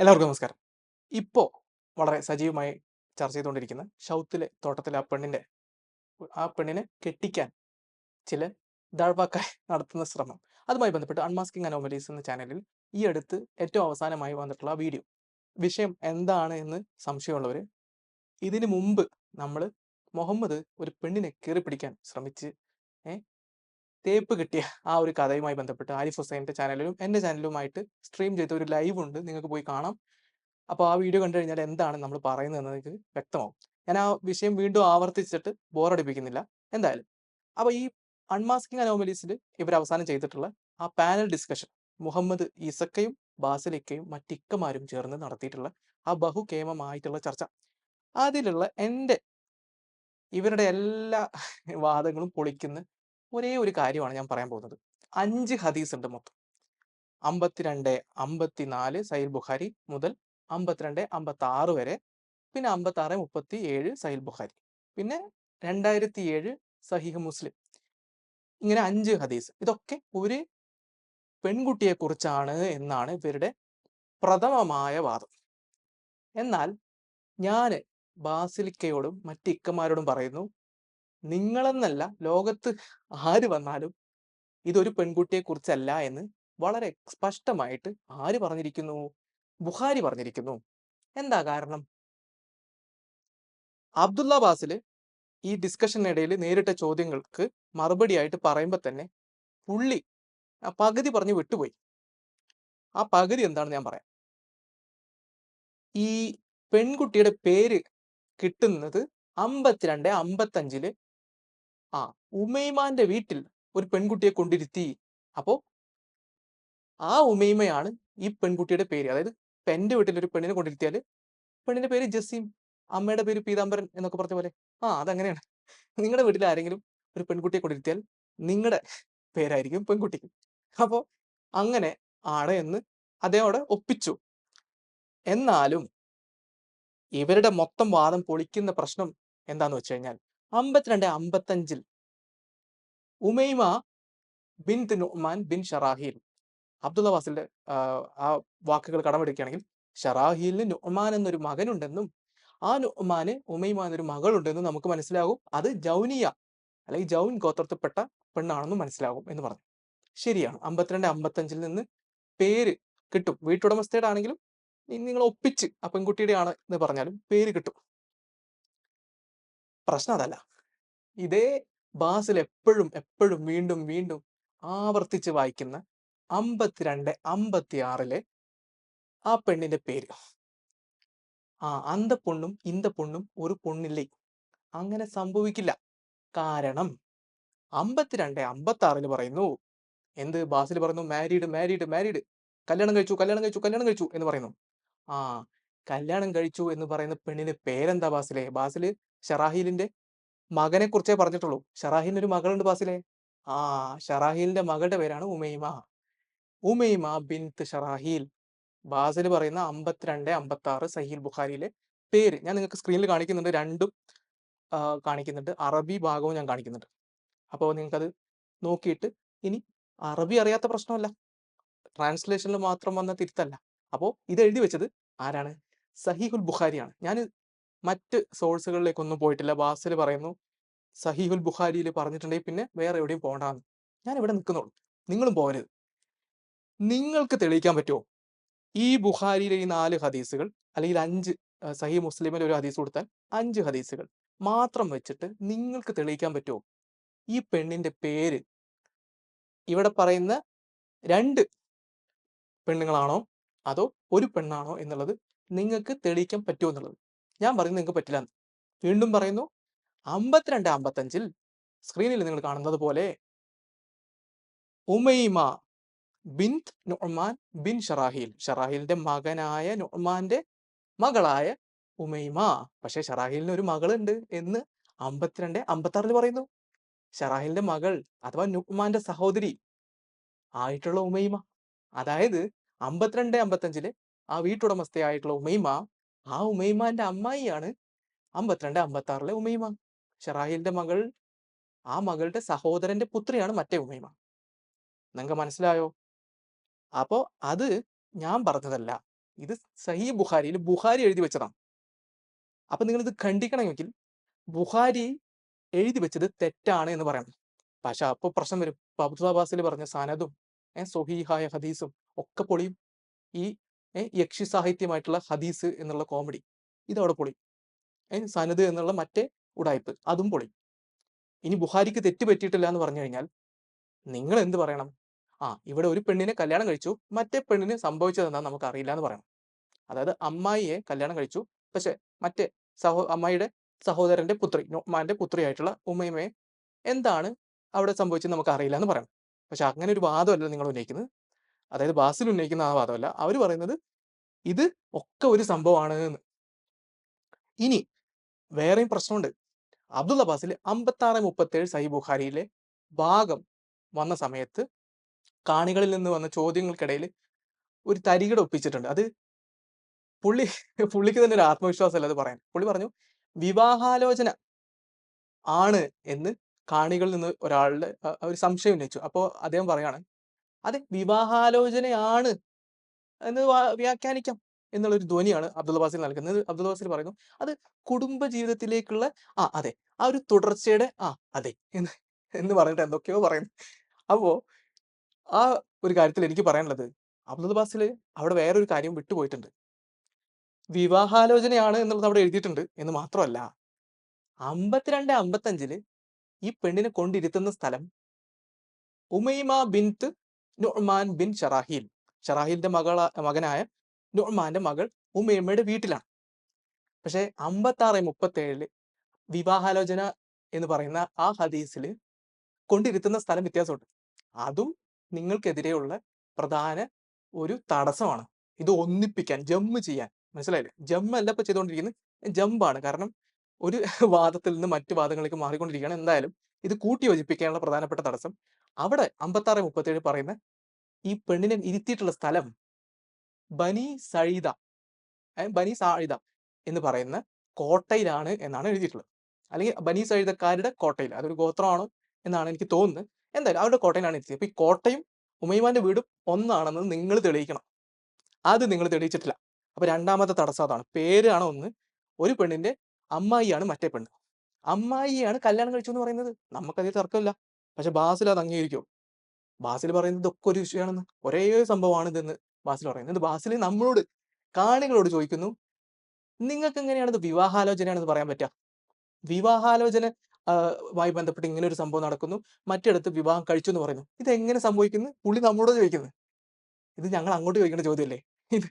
എല്ലാവർക്കും നമസ്കാരം. ഇപ്പോൾ വളരെ സജീവമായി ചർച്ച ചെയ്തുകൊണ്ടിരിക്കുന്ന ഷൗത്തിലെ തോട്ടത്തിലെ ആ പെണ്ണിന്റെ ആ പെണ്ണിനെ കെട്ടിക്കാൻ ചില ദാഴ്വാക്കായി നടത്തുന്ന ശ്രമം. അതുമായി ബന്ധപ്പെട്ട് അൺമാസ്കിംഗ് അനോമലീസ് എന്ന ചാനലിൽ ഈ അടുത്ത് ഏറ്റവും അവസാനമായി വന്നിട്ടുള്ള വീഡിയോ വിഷയം എന്താണ് എന്ന് സംശയമുള്ളവർ ഇതിനു മുമ്പ് നമ്മൾ മുഹമ്മദ് ഒരു പെണ്ണിനെ കയറി പിടിക്കാൻ ശ്രമിച്ച് തേപ്പ് കിട്ടിയ ആ ഒരു കഥയുമായി ബന്ധപ്പെട്ട് ആരിഫ് ഹുസൈന്റെ ചാനലിലും എന്റെ ചാനലുമായിട്ട് സ്ട്രീം ചെയ്ത ഒരു ലൈവ് ഉണ്ട്. നിങ്ങൾക്ക് പോയി കാണാം. അപ്പോൾ ആ വീഡിയോ കണ്ടു കഴിഞ്ഞാൽ എന്താണ് നമ്മൾ പറയുന്നത് എന്ന് നിങ്ങൾക്ക് വ്യക്തമാവും. ഞാൻ ആ വിഷയം വീണ്ടും ആവർത്തിച്ചിട്ട് ബോറടിപ്പിക്കുന്നില്ല. എന്തായാലും. അപ്പോൾ ഈ അൺമാസ്കിംഗ് അനോമലീസിൽ ഇവർ അവസാനം ചെയ്തിട്ടുള്ള ആ പാനൽ ഡിസ്കഷൻ മുഹമ്മദ് ഈസക്കയും ബാസലിക്കയും മറ്റിക്കമാരും ചേർന്ന് നടത്തിയിട്ടുള്ള ആ ബഹുകേമമായിട്ടുള്ള ചർച്ച. അതിലുള്ള എന്റെ ഇവരുടെ എല്ലാ വാദങ്ങളും പൊളിക്കുന്ന ഒരേ ഒരു കാര്യമാണ് ഞാൻ പറയാൻ പോകുന്നത്. അഞ്ച് ഹദീസ് ഉണ്ട് മൊത്തം. അമ്പത്തിരണ്ട് അമ്പത്തിനാല് സൈൽ ബുഖാരി മുതൽ അമ്പത്തിരണ്ട് അമ്പത്തി ആറ് വരെ പിന്നെ അമ്പത്തി ആറ് മുപ്പത്തി ഏഴ് സൈൽ ബുഖാരി. പിന്നെ രണ്ടായിരത്തി ഏഴ് സഹിഹ് മുസ്ലിം. ഇങ്ങനെ അഞ്ച് ഹദീസ്. ഇതൊക്കെ ഒരു പെൺകുട്ടിയെ കുറിച്ചാണ് എന്നാണ് ഇവരുടെ പ്രഥമമായ വാദം. എന്നാൽ ഞാൻ ബാസിലിക്കയോടും മറ്റ് ഇക്കമാരോടും പറയുന്നു നിങ്ങളെന്നല്ല ലോകത്ത് ആര് വന്നാലും ഇതൊരു പെൺകുട്ടിയെ കുറിച്ചല്ല എന്ന് വളരെ സ്പഷ്ടമായിട്ട് ആര് പറഞ്ഞിരിക്കുന്നു? ബുഹാരി പറഞ്ഞിരിക്കുന്നു. എന്താ കാരണം? അബ്ദുള്ള ബാസിൽ ഈ ഡിസ്കഷനിടയിൽ നേരിട്ട ചോദ്യങ്ങൾക്ക് മറുപടിയായിട്ട് പറയുമ്പോൾ തന്നെ പുള്ളി ആ പകുതി പറഞ്ഞു വിട്ടുപോയി. ആ പകുതി എന്താണെന്ന് ഞാൻ പറയാം. ഈ പെൺകുട്ടിയുടെ പേര് കിട്ടുന്നത് അമ്പത്തിരണ്ട് അമ്പത്തഞ്ചിൽ ആ ഉമൈമാന്റെ വീട്ടിൽ ഒരു പെൺകുട്ടിയെ കൊണ്ടിരുത്തി. അപ്പോ ആ ഉമൈമയാണ് ഈ പെൺകുട്ടിയുടെ പേര്. അതായത് ഇപ്പൊ വീട്ടിൽ ഒരു പെണ്ണിനെ കൊണ്ടിരുത്തിയാൽ പെണ്ണിന്റെ പേര് ജസീം അമ്മയുടെ പേര് പീതാംബരൻ എന്നൊക്കെ പറഞ്ഞ പോലെ. ആ അതങ്ങനെയാണ്. നിങ്ങളുടെ വീട്ടിൽ ആരെങ്കിലും ഒരു പെൺകുട്ടിയെ കൊണ്ടിരുത്തിയാൽ നിങ്ങളുടെ പേരായിരിക്കും പെൺകുട്ടിക്ക് അപ്പോ അങ്ങനെ ആണ് എന്ന് അതേവിടെ ഒപ്പിച്ചു. എന്നാലും ഇവരുടെ മൊത്തം വാദം പൊളിക്കുന്ന പ്രശ്നം എന്താന്ന് വെച്ച് കഴിഞ്ഞാൽ അമ്പത്തിരണ്ട് അമ്പത്തഞ്ചിൽ Umaima bin Numan bin Sharahil. Abdullah വാസിന്റെ ആ വാക്കുകൾ കടമെടുക്കുകയാണെങ്കിൽ ഷറാഹിലിന് നുഅ്മാൻ എന്നൊരു മകനുണ്ടെന്നും ആ നുഅ്മാന് ഉമൈമ എന്നൊരു മകളുണ്ടെന്നും നമുക്ക് മനസ്സിലാകും. അത് ജൗനിയ അല്ലെങ്കിൽ ജൗൻ ഗോത്രത്തിൽപ്പെട്ട പെണ്ണാണെന്നും മനസ്സിലാകും എന്ന് പറഞ്ഞു. ശരിയാണ്. അമ്പത്തിരണ്ട് അമ്പത്തഞ്ചിൽ നിന്ന് പേര് കിട്ടും. വീട്ടുടമസ്ഥയുടെ ആണെങ്കിലും നിങ്ങൾ ഒപ്പിച്ച് ആ പെൺകുട്ടിയുടെ ആണ് എന്ന് പറഞ്ഞാലും പേര് കിട്ടും. പ്രശ്നം അതല്ല. ഇതേ ബാസിൽ എപ്പോഴും എപ്പോഴും വീണ്ടും വീണ്ടും ആവർത്തിച്ച് വായിക്കുന്ന അമ്പത്തിരണ്ട് അമ്പത്തി ആറിലെ ആ പെണ്ണിന്റെ പേര്. ആ അന്ത പൊണ്ണും ഇന്ത പൊണ്ണും ഒരു പൊണ്ണില്ലേ? അങ്ങനെ സംഭവിക്കില്ല. കാരണം അമ്പത്തിരണ്ട് അമ്പത്തി ആറിൽ പറയുന്നു എന്ത് ബാസിൽ പറയുന്നു മാരീഡ് മാരീഡ് മാരീഡ് കല്യാണം കഴിച്ചു കല്യാണം കഴിച്ചു കല്യാണം കഴിച്ചു എന്ന് പറയുന്നു. ആ കല്യാണം കഴിച്ചു എന്ന് പറയുന്ന പെണ്ണിന്റെ പേരെന്താ ബാസിലെ? ബാസിൽ ഷറാഹീലിന്റെ മകനെ കുറിച്ചേ പറഞ്ഞിട്ടുള്ളൂ. ഷറാഹിന് ഒരു മകളുണ്ട് ബാസിലെ. ആ ഷറാഹീലിന്റെ മകളുടെ പേരാണ് ഉമൈമ. ഉമൈമ ബിൻത്ത് ഷറാഹീൽ. ബാസിൽ പറയുന്ന അമ്പത്തിരണ്ട് അമ്പത്തി ആറ് സഹീൽ ബുഖാരിയിലെ പേര് ഞാൻ നിങ്ങൾക്ക് സ്ക്രീനിൽ കാണിക്കുന്നുണ്ട്. രണ്ടും കാണിക്കുന്നുണ്ട്. അറബി ഭാഗവും ഞാൻ കാണിക്കുന്നുണ്ട്. അപ്പോൾ നിങ്ങൾക്കത് നോക്കിയിട്ട് ഇനി അറബി അറിയാത്ത പ്രശ്നമല്ല. ട്രാൻസ്ലേഷനിൽ മാത്രം വന്ന തിരുത്തല്ല. അപ്പോൾ ഇത് എഴുതി വെച്ചത് ആരാണ്? സഹീഹുൽ ബുഖാരിയാണ്. ഞാൻ മറ്റ് സോഴ്സുകളിലേക്കൊന്നും പോയിട്ടില്ല. ബാസിൽ പറയുന്നു സഹീഹുൽ ബുഖാരിയിൽ പറഞ്ഞിട്ടുണ്ടെങ്കിൽ പിന്നെ വേറെ എവിടെയും പോകണ്ടെന്ന് ഞാൻ ഇവിടെ നിൽക്കുന്നുള്ളൂ. നിങ്ങളും പോകരുത് നിങ്ങൾക്ക് തെളിയിക്കാൻ പറ്റുമോ? ഈ ബുഖാരിയിലെ ഈ നാല് ഹദീസുകൾ അല്ലെങ്കിൽ അഞ്ച് സഹി മുസ്ലിമിൽ ഒരു ഹദീസ് കൊടുത്താൽ അഞ്ച് ഹദീസുകൾ മാത്രം വെച്ചിട്ട് നിങ്ങൾക്ക് തെളിയിക്കാൻ പറ്റുമോ? ഈ പെണ്ണിന്റെ പേര്. ഇവിടെ പറയുന്ന രണ്ട് പെണ്ണുങ്ങളാണോ? അതോ ഒരു പെണ്ണാണോ എന്നുള്ളത് നിങ്ങൾക്ക് തെളിയിക്കാൻ പറ്റുമോ എന്നുള്ളത്? ഞാൻ പറയുന്നത് നിങ്ങൾക്ക് പറ്റില്ല വീണ്ടും പറയുന്നു. അമ്പത്തിരണ്ട് അമ്പത്തഞ്ചിൽ സ്ക്രീനിൽ നിങ്ങൾ കാണുന്നത് പോലെ Umaima bint Numan bin Sharahil. ഷറാഹിലിന്റെ മകനായ നുഅ്മാന്റെ മകളായ ഉമൈമ. പക്ഷെ ഷറാഹിലിന് ഒരു മകളുണ്ട് എന്ന് അമ്പത്തിരണ്ട് അമ്പത്തി ആറിൽ പറയുന്നു. ഷറാഹിലിന്റെ മകൾ അഥവാ നുഹ്മാന്റെ സഹോദരി ആയിട്ടുള്ള ഉമൈമ. അതായത് അമ്പത്തിരണ്ട് അമ്പത്തഞ്ചിൽ ആ വീട്ടുടമസ്ഥയായിട്ടുള്ള ഉമൈമ ആ ഉമൈമാന്റെ അമ്മായിയാണ് അമ്പത്തിരണ്ട് അമ്പത്തി ആറിലെ ഉമൈമ. ഷെറാഹിലിന്റെ മകൾ ആ മകളുടെ സഹോദരന്റെ പുത്രിയാണ് മറ്റേ ഉമൈമ. നിങ്ങൾക്ക് മനസ്സിലായോ? അപ്പോ അത് ഞാൻ പറഞ്ഞതല്ല. ഇത് സഹി ബുഖാരിയിൽ ബുഖാരി എഴുതി വെച്ചതാണ്. അപ്പൊ നിങ്ങൾ ഇത് ഖണ്ഡിക്കണമെങ്കിൽ ബുഖാരി എഴുതി വെച്ചത് തെറ്റാണ് എന്ന് പറയണം. പക്ഷെ അപ്പോൾ പ്രശ്നം വരും. അബ്ദുൽ പറഞ്ഞ സനദും ഏഹ് സ്വഹീഹായ ഹദീസും ഒക്കെ പൊളിയും. ഈ യക്ഷി സാഹിത്യമായിട്ടുള്ള ഹദീസ് എന്നുള്ള കോമഡി ഇതവിടെ പൊളി. സനദ് എന്നുള്ള മറ്റേ ഉടായ്പ് അതും പൊളി. ഇനി ബുഹാരിക്ക് തെറ്റ് പറ്റിയിട്ടില്ല എന്ന് പറഞ്ഞു കഴിഞ്ഞാൽ നിങ്ങൾ എന്ത് പറയണം? ആ ഇവിടെ ഒരു പെണ്ണിനെ കല്യാണം കഴിച്ചു മറ്റേ പെണ്ണിന് സംഭവിച്ചത് എന്താ നമുക്ക് അറിയില്ല എന്ന് പറയണം. അതായത് അമ്മായിയെ കല്യാണം കഴിച്ചു പക്ഷെ മറ്റേ സഹോ അമ്മായിയുടെ സഹോദരന്റെ പുത്രി ഉമ്മാന്റെ പുത്രിയായിട്ടുള്ള ഉമ്മയമ്മയെ എന്താണ് അവിടെ സംഭവിച്ചത് നമുക്ക് അറിയില്ല എന്ന് പറയണം. പക്ഷെ അങ്ങനെ ഒരു വാദമല്ല നിങ്ങൾ ഉന്നയിക്കുന്നത്. അതായത് ബാസിൽ ഉന്നയിക്കുന്ന ആ വാദമല്ല. അവർ പറയുന്നത് ഇത് ഒക്കെ ഒരു സംഭവമാണ് എന്ന്. ഇനി വേറെയും പ്രശ്നമുണ്ട്. അബ്ദുള്ള അബ്ബാസിൽ അമ്പത്തി ആറ് മുപ്പത്തി ഏഴ് സഹി ബുഖാരിയിലെ ഭാഗം വന്ന സമയത്ത് കാണികളിൽ നിന്ന് വന്ന ചോദ്യങ്ങൾക്കിടയിൽ ഒരു തരികിട ഒപ്പിച്ചിട്ടുണ്ട്. അത് പുള്ളി പുള്ളിക്ക് തന്നെ ഒരു ആത്മവിശ്വാസമല്ല അത് പറയാൻ. പുള്ളി പറഞ്ഞു വിവാഹാലോചന ആണ് എന്ന് കാണികളിൽ നിന്ന് ഒരാളുടെ ഒരു സംശയം ഉന്നയിച്ചു. അപ്പോൾ അദ്ദേഹം പറയാണ് അത് വിവാഹാലോചനയാണ് എന്ന് വ്യാഖ്യാനിക്കാം എന്നുള്ളൊരു ധ്വനിയാണ് അബ്ദുൽ ബാസിൽ നൽകുന്നത്. അബ്ദുൽ ബാസിൽ പറയുന്നു അത് കുടുംബ ജീവിതത്തിലേക്കുള്ള ആ അതെ ആ ഒരു തുടർച്ചയുടെ ആ അതെ എന്ന് എന്ന് പറഞ്ഞിട്ട് എന്തൊക്കെയോ പറയുന്നു. അപ്പോ ആ ഒരു കാര്യത്തിൽ എനിക്ക് പറയാനുള്ളത് അബ്ദുൽ ബാസിൽ അവിടെ വേറൊരു കാര്യം വിട്ടുപോയിട്ടുണ്ട്. വിവാഹാലോചനയാണ് എന്നുള്ളത് അവിടെ എഴുതിയിട്ടുണ്ട് എന്ന് മാത്രമല്ല അമ്പത്തിരണ്ട് അമ്പത്തഞ്ചിൽ ഈ പെണ്ണിനെ കൊണ്ടിരുത്തുന്ന സ്ഥലം Umaima bint Numan bin Sharahil ഷറാഹീലിന്റെ മകള മകനായ നുഅ്മാന്റെ മകൾ ഉമൈമയുടെ വീട്ടിലാണ്. പക്ഷെ അമ്പത്തി ആറ് മുപ്പത്തി ഏഴിൽ വിവാഹാലോചന എന്ന് പറയുന്ന ആ ഹദീസിൽ കൊണ്ടിരുത്തുന്ന സ്ഥലം വ്യത്യാസമുണ്ട്. അതും നിങ്ങൾക്കെതിരെയുള്ള പ്രധാന ഒരു തടസ്സമാണ്. ഇത് ഒന്നിപ്പിക്കാൻ ജമ്മ് ചെയ്യാൻ. മനസ്സിലായില്ലേ? ജമ്മ് അല്ല ഇപ്പൊ ചെയ്തുകൊണ്ടിരിക്കുന്നത്. ജമ്പാണ്. കാരണം ഒരു വാദത്തിൽ നിന്ന് മറ്റു വാദങ്ങളിലേക്ക് മാറിക്കൊണ്ടിരിക്കുകയാണ്. എന്തായാലും ഇത് കൂട്ടി യോജിപ്പിക്കാനുള്ള പ്രധാനപ്പെട്ട തടസ്സം. അവിടെ അമ്പത്തി ആറ് മുപ്പത്തി ഏഴ് പറയുന്ന ഈ പെണ്ണിനെ ഇരുത്തിയിട്ടുള്ള സ്ഥലം ബനി സഴിത ബനി സാഴിത എന്ന് പറയുന്ന കോട്ടയിലാണ് എന്നാണ് എഴുതിയിട്ടുള്ളത്. അല്ലെങ്കിൽ ബനി സഴിതക്കാരുടെ കോട്ടയിൽ അതൊരു ഗോത്രമാണോ എന്നാണ് എനിക്ക് തോന്നുന്നത്. എന്തായാലും അവരുടെ കോട്ടയിലാണ് എത്തിയത്. അപ്പൊ ഈ കോട്ടയും ഉമയ്മാന്റെ വീടും ഒന്നാണെന്ന് നിങ്ങൾ തെളിയിക്കണം. അത് നിങ്ങൾ തെളിയിച്ചിട്ടില്ല. അപ്പൊ രണ്ടാമത്തെ തടസ്സം അതാണ്. പേരാണ് ഒന്ന് ഒരു പെണ്ണിന്റെ അമ്മായിയാണ് മറ്റേ പെണ്ണ്. അമ്മായിയാണ് കല്യാണം കഴിച്ചു എന്ന് പറയുന്നത്. നമുക്കതിൽ തർക്കമില്ല. പക്ഷെ ബാസിൽ അത് അംഗീകരിക്കും ബാസിൽ പറയുന്നത് ഇതൊക്കെ ഒരു വിഷയമാണെന്ന് ഒരേ സംഭവമാണ് ഇതെന്ന് ബാസിൽ പറയുന്നത്. ബാസിൽ നമ്മളോട് കാണികളോട് ചോദിക്കുന്നു നിങ്ങൾക്ക് എങ്ങനെയാണ് ഇത് വിവാഹാലോചനയാണെന്ന് പറയാൻ പറ്റുക വിവാഹാലോചന വായി ബന്ധപ്പെട്ട് ഇങ്ങനെ ഒരു സംഭവം നടക്കുന്നു. മറ്റിടത്ത് വിവാഹം കഴിച്ചു എന്ന് പറയുന്നു. ഇത് എങ്ങനെ സംഭവിക്കുന്നു? പുള്ളി നമ്മളോട് ചോദിക്കുന്നത് ഇത് ഞങ്ങൾ അങ്ങോട്ട് ചോദിക്കേണ്ട ചോദ്യമല്ലേ? ഇത്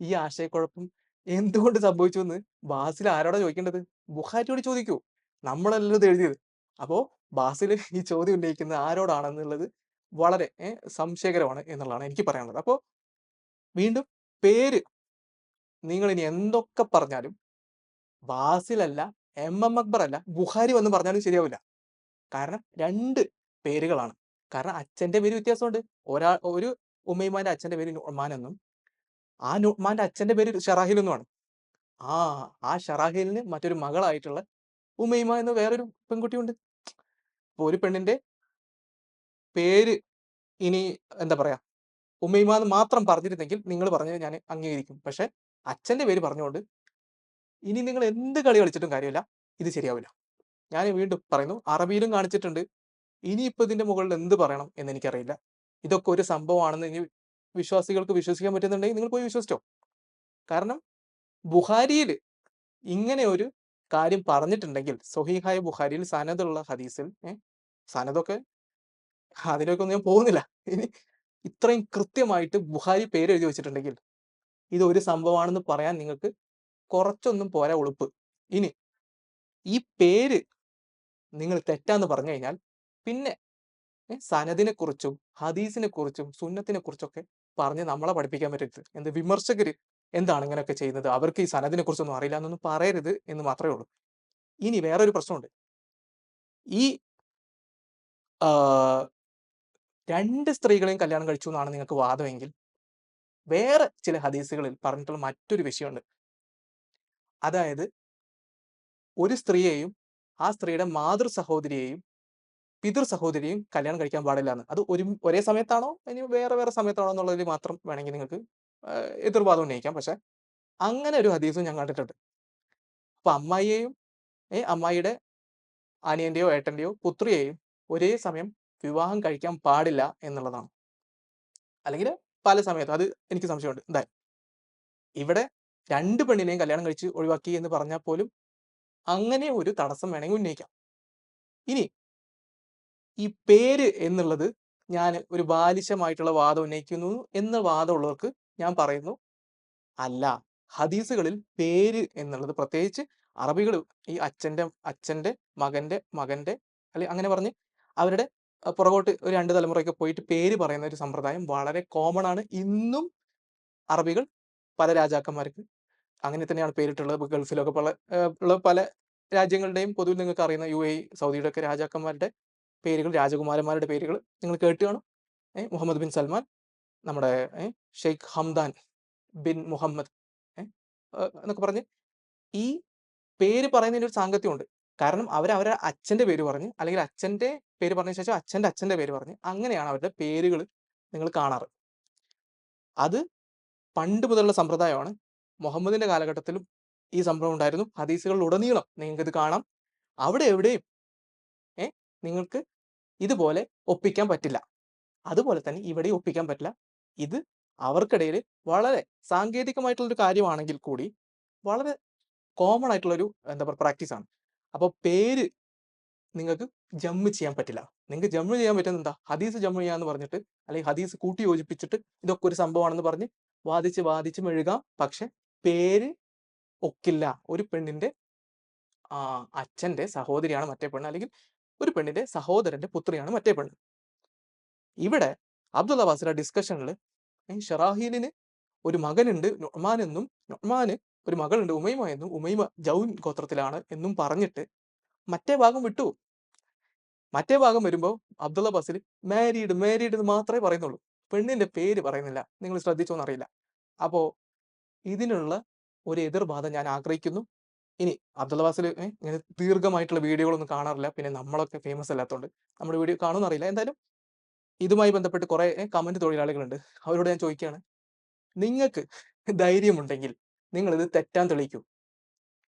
ഈ ആശയക്കുഴപ്പം എന്തുകൊണ്ട് സംഭവിച്ചു എന്ന് ബാസിൽ ആരോടാ ചോദിക്കേണ്ടത്? ബുഹാരിയോട് ചോദിക്കൂ. നമ്മളല്ലത് എഴുതിയത്. അപ്പോ ബാസിൽ ഈ ചോദ്യം ഉന്നയിക്കുന്നത് ആരോടാണെന്നുള്ളത് വളരെ സംശയകരമാണ് എന്നുള്ളതാണ് എനിക്ക് പറയാനുള്ളത്. അപ്പോൾ വീണ്ടും പേര് നിങ്ങൾ ഇനി എന്തൊക്കെ പറഞ്ഞാലും ബാസിലല്ല എം എം അക്ബർ അല്ല ബുഹാരി വന്ന് പറഞ്ഞാലും ശരിയാവില്ല. കാരണം രണ്ട് പേരുകളാണ്. കാരണം അച്ഛന്റെ പേര് വ്യത്യാസമുണ്ട്. ഒരാൾ ഒരു ഉമ്മയുമാന്റെ അച്ഛന്റെ പേര് നുഹ്മാൻ എന്നും ആ നുഹ്മാന്റെ അച്ഛന്റെ പേര് ഷറാഹിൽ എന്നുമാണ്. ആ ആ ഷറാഹിലിന് മറ്റൊരു മകളായിട്ടുള്ള ഉമൈമ എന്ന വേറൊരു പെൺകുട്ടിയുണ്ട്. അപ്പോൾ ഒരു പെണ്ണിന്റെ പേര് ഇനി എന്താ പറയാ ഉമ്മയുമ എന്ന് മാത്രം പറഞ്ഞിരുന്നെങ്കിൽ നിങ്ങൾ പറഞ്ഞത് ഞാൻ അംഗീകരിക്കും. പക്ഷെ അച്ഛന്റെ പേര് പറഞ്ഞുകൊണ്ട് ഇനി നിങ്ങൾ എന്ത് കളി കളിച്ചിട്ടും കാര്യമില്ല ഇത് ശരിയാവില്ല. ഞാൻ വീണ്ടും പറയുന്നു അറബിയിലും കാണിച്ചിട്ടുണ്ട്. ഇനിയിപ്പോ ഇതിന്റെ മുകളിൽ എന്ത് പറയണം എന്ന് എനിക്കറിയില്ല. ഇതൊക്കെ ഒരു സംഭവമാണെന്ന് ഇനി വിശ്വാസികൾക്ക് വിശ്വസിക്കാൻ പറ്റുന്നുണ്ടെങ്കിൽ നിങ്ങൾ പോയി വിശ്വസിച്ചോ. കാരണം ബുഹാരിയിൽ ഇങ്ങനെ ഒരു കാര്യം പറഞ്ഞിട്ടുണ്ടെങ്കിൽ സൊഹീഹായ ബുഹാരിയിൽ സനദുള്ള ഹദീസിൽ സനദൊക്കെ അതിലൊക്കെ ഒന്നും ഞാൻ പോകുന്നില്ല. ഇനി ഇത്രയും കൃത്യമായിട്ട് ബുഹാരി പേര് എഴുതി വെച്ചിട്ടുണ്ടെങ്കിൽ ഇത് ഒരു സംഭവമാണെന്ന് പറയാൻ നിങ്ങൾക്ക് കുറച്ചൊന്നും പോരാ ഉളുപ്പ്. ഇനി ഈ പേര് നിങ്ങൾ തെറ്റാന്ന് പറഞ്ഞു കഴിഞ്ഞാൽ പിന്നെ സനദിനെ കുറിച്ചും ഹദീസിനെ കുറിച്ചും സുന്നത്തിനെ കുറിച്ചൊക്കെ പറഞ്ഞ് നമ്മളെ പഠിപ്പിക്കാൻ പറ്റരുത്. എന്ത് വിമർശകര് എന്താണ് ഇങ്ങനെയൊക്കെ ചെയ്യുന്നത്? അവർക്ക് ഈ സനദിനെ കുറിച്ചൊന്നും അറിയില്ല എന്നൊന്നും പറയരുത് എന്ന് മാത്രമേ ഉള്ളൂ. ഇനി വേറൊരു പ്രശ്നമുണ്ട്. ഈ രണ്ട് സ്ത്രീകളെയും കല്യാണം കഴിച്ചു എന്നാണ് നിങ്ങൾക്ക് വാദമെങ്കിൽ വേറെ ചില ഹദീസുകളിൽ പറഞ്ഞിട്ടുള്ള മറ്റൊരു വിഷയമുണ്ട് അതായത് ഒരു സ്ത്രീയെയും ആ സ്ത്രീയുടെ മാതൃ സഹോദരിയെയും പിതൃ സഹോദരിയും കല്യാണം കഴിക്കാൻ പാടില്ല എന്ന് അത് ഒരു ഒരേ സമയത്താണോ ഇനി വേറെ വേറെ സമയത്താണോ എന്നുള്ളതിൽ മാത്രം വേണമെങ്കിൽ നിങ്ങൾക്ക് എതിർവാദം ഉന്നയിക്കാം. പക്ഷെ അങ്ങനെ ഒരു ഹദീസും ഞാൻ കണ്ടിട്ടുണ്ട്. അപ്പൊ അമ്മായിയെയും ഏ അമ്മായിയുടെ അനിയന്റെയോ ഏട്ടന്റെയോ പുത്രിയെയും ഒരേ സമയം വിവാഹം കഴിക്കാൻ പാടില്ല എന്നുള്ളതാണ്. അല്ലെങ്കിൽ പല സമയത്തും അത് എനിക്ക് സംശയമുണ്ട്. എന്തായാലും ഇവിടെ രണ്ട് പെണ്ണിനെയും കല്യാണം കഴിച്ച് ഒഴിവാക്കി എന്ന് പറഞ്ഞാൽ പോലും അങ്ങനെ ഒരു തടസ്സം വേണമെങ്കിൽ ഉന്നയിക്കാം. ഇനി ഈ പേര് എന്നുള്ളത് ഞാൻ ഒരു ബാലിശമായിട്ടുള്ള വാദം ഉന്നയിക്കുന്നു എന്ന വാദമുള്ളവർക്ക് ഞാൻ പറയുന്നു, അല്ല. ഹദീസുകളിൽ പേര് എന്നുള്ളത് പ്രത്യേകിച്ച് അറബികൾ ഈ അച്ഛന്റെ അച്ഛന്റെ മകന്റെ മകന്റെ അല്ലെ അങ്ങനെ പറഞ്ഞ് അവരുടെ പുറകോട്ട് ഒരു രണ്ട് തലമുറയൊക്കെ പോയിട്ട് പേര് പറയുന്ന ഒരു സമ്പ്രദായം വളരെ കോമൺ ആണ്. ഇന്നും അറബികൾ പല രാജാക്കന്മാർക്ക് അങ്ങനെ തന്നെയാണ് പേരിട്ടുള്ളത്. ഗൾഫിലൊക്കെ പല ഉള്ള പല രാജ്യങ്ങളുടെയും പൊതുവിൽ നിങ്ങൾക്ക് അറിയുന്ന യു എ സൗദിയുടെ ഒക്കെ രാജാക്കന്മാരുടെ പേരുകൾ രാജകുമാരന്മാരുടെ പേരുകൾ നിങ്ങൾ കേട്ട് കാണും. മുഹമ്മദ് ബിൻ സൽമാൻ, നമ്മുടെ ഷെയ്ഖ് ഹംദാൻ ബിൻ മുഹമ്മദ് എന്നൊക്കെ പറഞ്ഞ് ഈ പേര് പറയുന്നതിന്റെ ഒരു സാങ്കത്യമുണ്ട്. കാരണം അവർ അവരുടെ അച്ഛന്റെ പേര് പറഞ്ഞ് അല്ലെങ്കിൽ അച്ഛന്റെ പേര് പറഞ്ഞ ശേഷം അച്ഛന്റെ അച്ഛന്റെ പേര് പറഞ്ഞ് അങ്ങനെയാണ് അവരുടെ പേരുകൾ നിങ്ങൾ കാണാറ്. അത് പണ്ട് മുതലുള്ള സമ്പ്രദായമാണ്. മുഹമ്മദിന്റെ കാലഘട്ടത്തിലും ഈ സംഭവം ഉണ്ടായിരുന്നു. ഹദീസുകളിലുടനീളം നിങ്ങൾക്കിത് കാണാം. അവിടെ എവിടെയും ഏ നിങ്ങൾക്ക് ഇതുപോലെ ഒപ്പിക്കാൻ പറ്റില്ല. അതുപോലെ തന്നെ ഇവിടെ ഒപ്പിക്കാൻ പറ്റില്ല. ഇത് അവർക്കിടയിൽ വളരെ സാങ്കേതികമായിട്ടുള്ളൊരു കാര്യമാണെങ്കിൽ കൂടി വളരെ കോമൺ ആയിട്ടുള്ളൊരു എന്താ പറയുക പ്രാക്ടീസാണ് അപ്പോൾ അപ്പൊ പേര് നിങ്ങൾക്ക് ജമ്മ് ചെയ്യാൻ പറ്റില്ല. നിങ്ങൾക്ക് ജമ്മ് ചെയ്യാൻ പറ്റുന്നത് എന്താ? ഹദീസ് ജമ്മ് ചെയ്യാന്ന് പറഞ്ഞിട്ട് അല്ലെങ്കിൽ ഹദീസ് കൂട്ടി യോജിപ്പിച്ചിട്ട് ഇതൊക്കെ ഒരു സംഭവമാണെന്ന് പറഞ്ഞ് വാദിച്ച് വാദിച്ച് മെഴുകാം. പക്ഷെ പേര് ഒക്കില്ല. ഒരു പെണ്ണിന്റെ അച്ഛന്റെ സഹോദരിയാണ് മറ്റേ പെണ്ണ്. അല്ലെങ്കിൽ ഒരു പെണ്ണിന്റെ സഹോദരന്റെ പുത്രിയാണ് മറ്റേ പെണ്ണ്. ഇവിടെ അബ്ദുള്ള ബാസിറ ഡിസ്കഷനിൽ ഷറാഹീലിന് ഒരു മകനുണ്ട് നൊഹ്മാൻ എന്നും നൊഹ്മാന് ഒരു മകളുണ്ട് ഉമൈമ എന്നും ഉമൈമ ജൗൻ ഗോത്രത്തിലാണ് എന്നും പറഞ്ഞിട്ട് മറ്റേ ഭാഗം വിട്ടു. മറ്റേ ഭാഗം വരുമ്പോൾ അബ്ദുള്ള ബസിൽ മാരീഡ് മാരീഡ് എന്ന് മാത്രമേ പറയുന്നുള്ളൂ. പെണ്ണിന്റെ പേര് പറയുന്നില്ല. നിങ്ങൾ ശ്രദ്ധിച്ചോന്ന് അറിയില്ല. അപ്പോ ഇതിനുള്ള ഒരു എതിർബാധ ഞാൻ ആഗ്രഹിക്കുന്നു. ഇനി അബ്ദുള്ള ബാസിൽ ഇങ്ങനെ ദീർഘമായിട്ടുള്ള വീഡിയോകളൊന്നും കാണാറില്ല. പിന്നെ നമ്മളൊക്കെ ഫേമസ് അല്ലാത്തതുകൊണ്ട് നമ്മുടെ വീഡിയോ കാണുമെന്ന് അറിയില്ല. എന്തായാലും ഇതുമായി ബന്ധപ്പെട്ട് കുറെ കമന്റ് തൊഴിലാളികളുണ്ട്. അവരോട് ഞാൻ ചോദിക്കുകയാണ്. നിങ്ങൾക്ക് ധൈര്യമുണ്ടെങ്കിൽ നിങ്ങൾ ഇത് തെറ്റാൻ തെളിയിക്കൂ.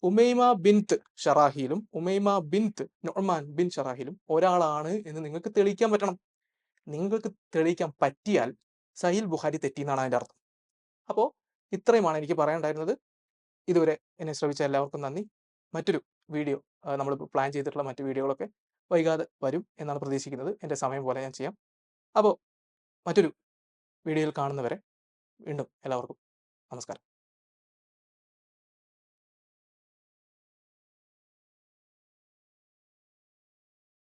ഉമൈമ ബിൻത്ത് ഷറാഹിയിലും ഉമൈമ ബിൻത്ത് നുഅ്മാൻ ബിൻ ഷറാഹിലും ഒരാളാണ് എന്ന് നിങ്ങൾക്ക് തെളിയിക്കാൻ പറ്റണം. നിങ്ങൾക്ക് തെളിയിക്കാൻ പറ്റിയാൽ സഹിൽ ബുഹാരി തെറ്റി എന്നാണ് അതിന്റെ അർത്ഥം. അപ്പോൾ ഇത്രയുമാണ് എനിക്ക് പറയാനുണ്ടായിരുന്നത്. ഇതുവരെ എന്നെ ശ്രമിച്ച എല്ലാവർക്കും നന്ദി. മറ്റൊരു വീഡിയോ നമ്മൾ പ്ലാൻ ചെയ്തിട്ടുള്ള മറ്റു വീഡിയോകളൊക്കെ വൈകാതെ വരും എന്നാണ് പ്രതീക്ഷിക്കുന്നത്. എന്റെ സമയം പോലെ ഞാൻ ചെയ്യാം. അപ്പോൾ മറ്റൊരു വീഡിയോയിൽ കാണുന്നവരെ വീണ്ടും എല്ലാവർക്കും നമസ്കാരം.